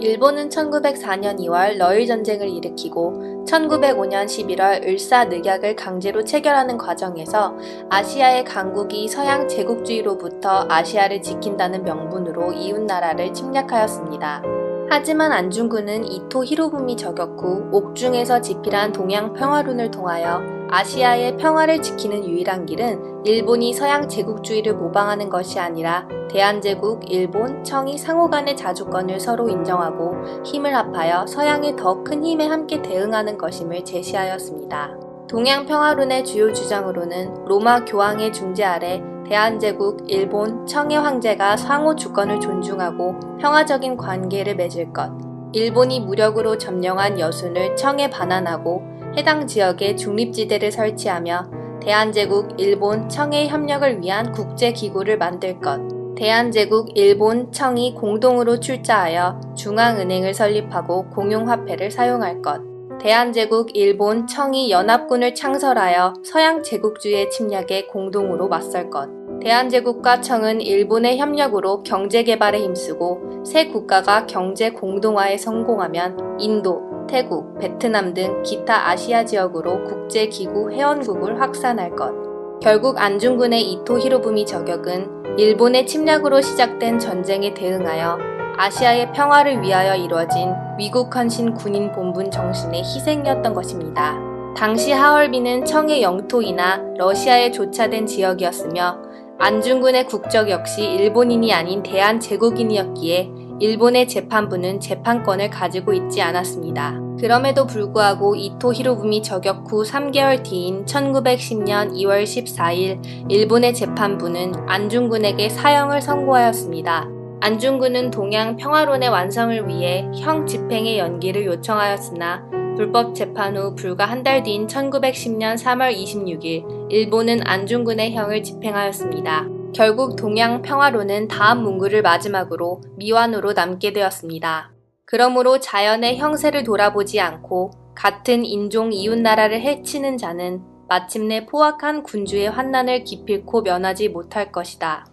일본은 1904년 2월 러일 전쟁을 일으키고 1905년 11월 을사늑약을 강제로 체결하는 과정에서 아시아의 강국이 서양 제국주의로부터 아시아를 지킨다는 명분으로 이웃 나라를 침략하였습니다. 하지만 안중근은 이토 히로부미 저격 후 옥중에서 집필한 동양 평화론을 통하여 아시아의 평화를 지키는 유일한 길은 일본이 서양 제국주의를 모방하는 것이 아니라 대한제국, 일본, 청이 상호 간의 자주권을 서로 인정하고 힘을 합하여 서양의 더 큰 힘에 함께 대응하는 것임을 제시하였습니다. 동양 평화론의 주요 주장으로는 로마 교황의 중재 아래 대한제국, 일본, 청의 황제가 상호 주권을 존중하고 평화적인 관계를 맺을 것, 일본이 무력으로 점령한 여순을 청에 반환하고 해당 지역에 중립지대를 설치하며 대한제국, 일본, 청의 협력을 위한 국제기구를 만들 것, 대한제국, 일본, 청이 공동으로 출자하여 중앙은행을 설립하고 공용화폐를 사용할 것, 대한제국, 일본, 청이 연합군을 창설하여 서양 제국주의의 침략에 공동으로 맞설 것, 대한제국과 청은 일본의 협력으로 경제개발에 힘쓰고 새 국가가 경제 공동화에 성공하면 인도, 태국, 베트남 등 기타 아시아 지역으로 국제기구 회원국을 확산할 것. 결국 안중근의 이토 히로부미 저격은 일본의 침략으로 시작된 전쟁에 대응하여 아시아의 평화를 위하여 이루어진 위국헌신 군인 본분 정신의 희생이었던 것입니다. 당시 하얼빈은 청의 영토이나 러시아에 조차된 지역이었으며 안중근의 국적 역시 일본인이 아닌 대한제국인이었기에 일본의 재판부는 재판권을 가지고 있지 않았습니다. 그럼에도 불구하고 이토 히로부미 저격 후 3개월 뒤인 1910년 2월 14일 일본의 재판부는 안중근에게 사형을 선고하였습니다. 안중근은 동양 평화론의 완성을 위해 형 집행의 연기를 요청하였으나 불법 재판 후 불과 한 달 뒤인 1910년 3월 26일 일본은 안중근의 형을 집행하였습니다. 결국 동양 평화론은 다음 문구를 마지막으로 미완으로 남게 되었습니다. 그러므로 자연의 형세를 돌아보지 않고 같은 인종 이웃 나라를 해치는 자는 마침내 포악한 군주의 환난을 기필코 면하지 못할 것이다.